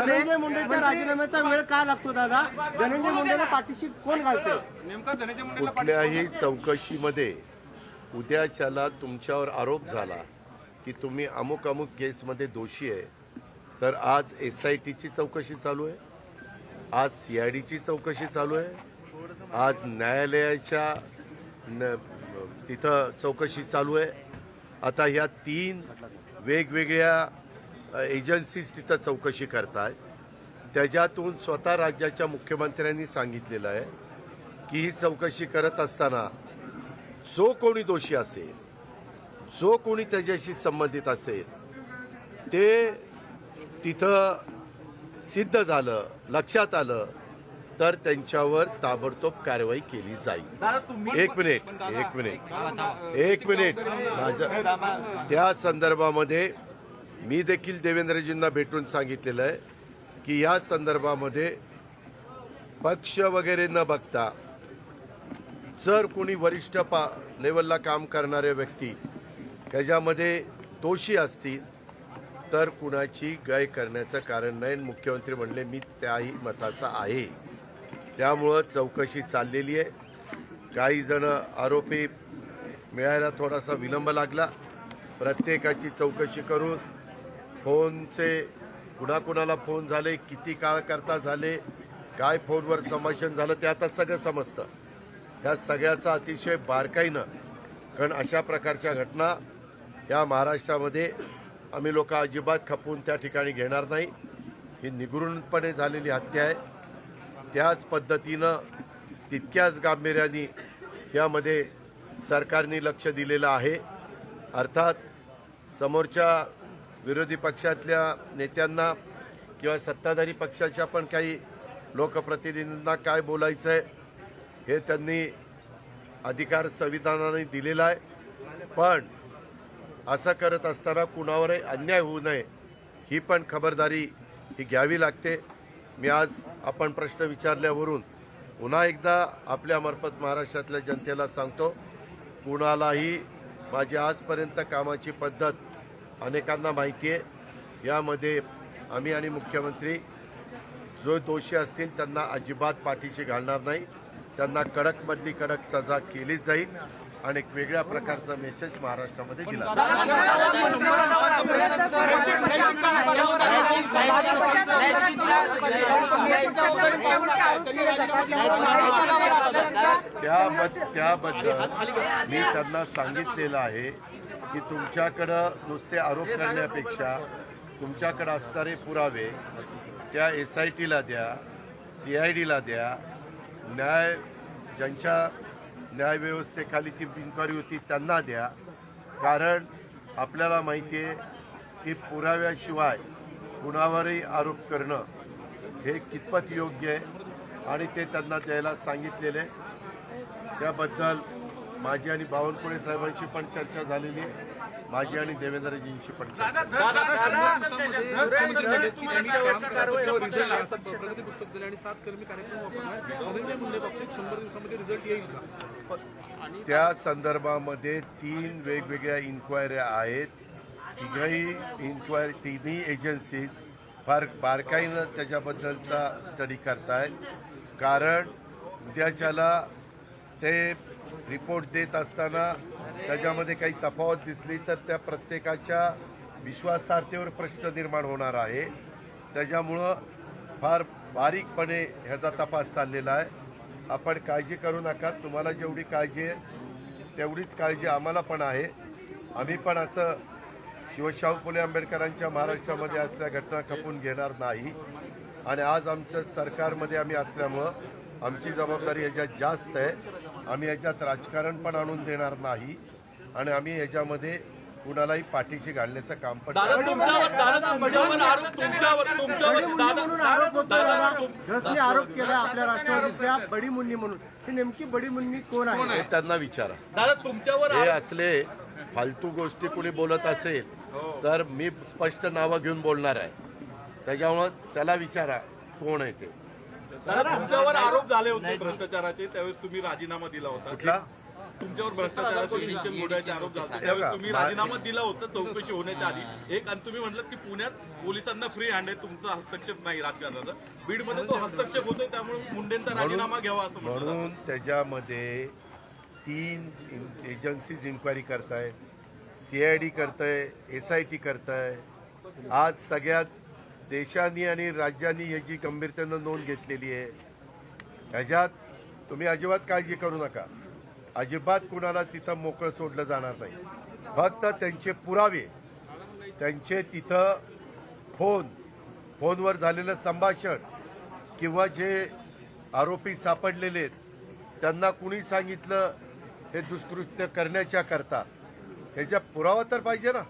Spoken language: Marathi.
धनंजय मुंडेच्या राजीनाम्याचा वेळ का लागतो दादा? धनंजय मुंडेला पाठीशी कोण घालते नेमका धनंजय मुंडेला कुठल्याही चौकशीमध्ये उद्याच्याला तुमच्यावर आरोप झाला की तुम्ही अमुक अमुक केसमध्ये दोषी आहे तर आज एस आय टीची चौकशी चालू आहे आज सी आय डीची चौकशी चालू आहे आज न्यायालयाच्या न तिथं चौकशी चालू आहे. आता ह्या तीन वेगवेगळ्या एजन्सीज तिथं चौकशी करतायत त्याच्यातून स्वतः राज्याच्या मुख्यमंत्र्यांनी सांगितलेलं आहे की ही चौकशी करत असताना जो कोणी दोषी असेल जो कोणी त्याच्याशी संबंधित असेल ते तिथं सिद्ध झालं लक्षात आलं तर त्यांच्यावर ताबडतोब कारवाई केली जाईल. एक मिनिट एक मिनिट. एक मिनिट. माझं त्या संदर्भामध्ये मी देखील देवेंद्रजींना भेटून सांगितलेलं आहे की या संदर्भामध्ये पक्ष वगैरे न बघता जर कोणी वरिष्ठ पा लेवलला काम करणारे व्यक्ती त्याच्यामध्ये दोषी असतील तर कुणाची गय करण्याचं कारण नाही. मुख्यमंत्री म्हणले मी त्याही मताचा आहे. त्यामुळं चौकशी चाललेली आहे. काही जण आरोपी मिळायला थोडासा विलंब लागला. प्रत्येकाची चौकशी करून फोनचे कुणाकुणाला फोन झाले किती काळ करता झाले काय फोनवर संभाषण झालं ते आता सगळं समजतं. त्या सगळ्याचा अतिशय बारकाईनं कारण अशा प्रकारच्या घटना या महाराष्ट्रामध्ये आम्ही लोक अजिबात खपवून त्या ठिकाणी घेणार नाही. ही निगृणपणे झालेली हत्या आहे. त्याच पद्धतीनं तितक्याच गांभीर्याने यामध्ये सरकारने लक्ष दिलेलं आहे. अर्थात समोरच्या विरोधी पक्षातल्या नेत्यांना किंवा सत्ताधारी पक्षाच्या पण काही लोकप्रतिनिधींना काय बोलायचं आहे हे त्यांनी अधिकार संविधानाने दिलेला आहे. पण असं करत असताना कुणावरही अन्याय होऊ नये ही पण खबरदारी ही घ्यावी लागते. मी आज आपण प्रश्न विचारल्यावरून पुन्हा एकदा आपल्यामार्फत महाराष्ट्रातल्या जनतेला सांगतो कुणालाही माझी आजपर्यंत कामाची पद्धत अनेकांना माहिती आहे. यामध्ये आम्ही आणि मुख्यमंत्री जो दोषी असतील त्यांना अजिबात पाठीशी घालणार नाही. त्यांना कडकमधली कडक सजा केलीच जाईल. आणि एक वेगळ्या प्रकारचा मेसेज महाराष्ट्रामध्ये दिला. त्याबद्दल मी त्यांना सांगितलेलं आहे की तुमच्याकडं नुसते आरोप करण्यापेक्षा तुमच्याकडं असणारे पुरावे त्या एस आय टीला द्या सी आय डीला द्या न्याय ज्यांच्या न्यायव्यवस्थेखाली ती इन्क्वायरी होती त्यांना द्या. कारण आपल्याला माहिती आहे की पुराव्याशिवाय कुणावरही आरोप करणं हे कितपत योग्य आहे आणि ते त्यांना द्यायला सांगितलेले. त्याबद्दल माझी आणि बावनकुळे साहेबांशी पण चर्चा झालेली आहे. माझी आणि देवेंद्रजींची त्या संदर्भामध्ये तीन वेगवेगळ्या इन्क्वायऱ्या आहेत तिघही इन्क्वायरी तिन्ही एजन्सीज फार बारकाईनं त्याच्याबद्दलचा स्टडी करतायत कारण उद्याच्याला ते रिपोर्ट देत असताना त्याच्यामध्ये काही तफावत दिसली तर त्या प्रत्येकाच्या विश्वासार्हतेवर प्रश्न निर्माण होणार आहे. त्याच्यामुळं फार बारीकपणे ह्याचा तपास चाललेला आहे. आपण काळजी करू नका. तुम्हाला जेवढी काळजी आहे तेवढीच काळजी आम्हाला पण आहे. आम्ही पण असं शिवशाहू फुले आंबेडकरांच्या महाराष्ट्रामध्ये असल्या घटना खपून घेणार नाही. आणि आज आमच्या सरकारमध्ये आम्ही असल्यामुळं आमची जबाबदारी ह्याच्यात जास्त आहे. आम्ही याच्यात राजकारण पण आणून देणार नाही आणि आम्ही याच्यामध्ये कुणालाही पाठीशी घालण्याचं काम पण आरोप केला आपल्या राष्ट्रवादीच्या बडी मुन्नी म्हणून. ही नेमकी बडी मुन्नी कोण आहे? हे त्यांना विचारा. दादा तुमच्यावर हे असले फालतू गोष्टी कुणी बोलत असेल तर मी स्पष्ट नावं घेऊन बोलणार आहे. त्याच्यामुळं त्याला विचारा कोण आहे ते? तुमच्यावर आरोप झाले होते भ्रष्टाचाराचे त्यावेळेस तुम्ही राजीनामा दिला होता. कुठला? तुमच्यावर भ्रष्टाचाराचे सिंचन घोटाळ्याचे आरोप झाले त्यावेळेस तुम्ही राजीनामा दिला होता चौकशी होण्याच्या आधी. एक आणि तुम्ही म्हटलं की पुण्यात पोलिसांना फ्री हँड आहे तुमचा हस्तक्षेप नाही राजकारणाचा. बीडमध्ये तो हस्तक्षेप होतोय त्यामुळे मुंडेंचा राजीनामा घ्यावा असं. म्हणून त्याच्यामध्ये तीन एजन्सीज इन्क्वायरी करतायत सीआयडी करताय एस आय टी करताय. आज सगळ्यात देशांनी आणि राज्यांनी याची गंभीरतेनं नोंद घेतलेली आहे ह्याच्यात तुम्ही अजिबात काळजी करू नका. अजिबात कुणाला तिथं मोकळं सोडलं जाणार नाही. फक्त त्यांचे पुरावे त्यांचे तिथं फोन फोनवर झालेलं संभाषण किंवा जे आरोपी सापडलेले आहेत त्यांना कुणी सांगितलं हे दुष्कृत्य करण्याच्या करता ह्याच्या पुरावा तर पाहिजे ना.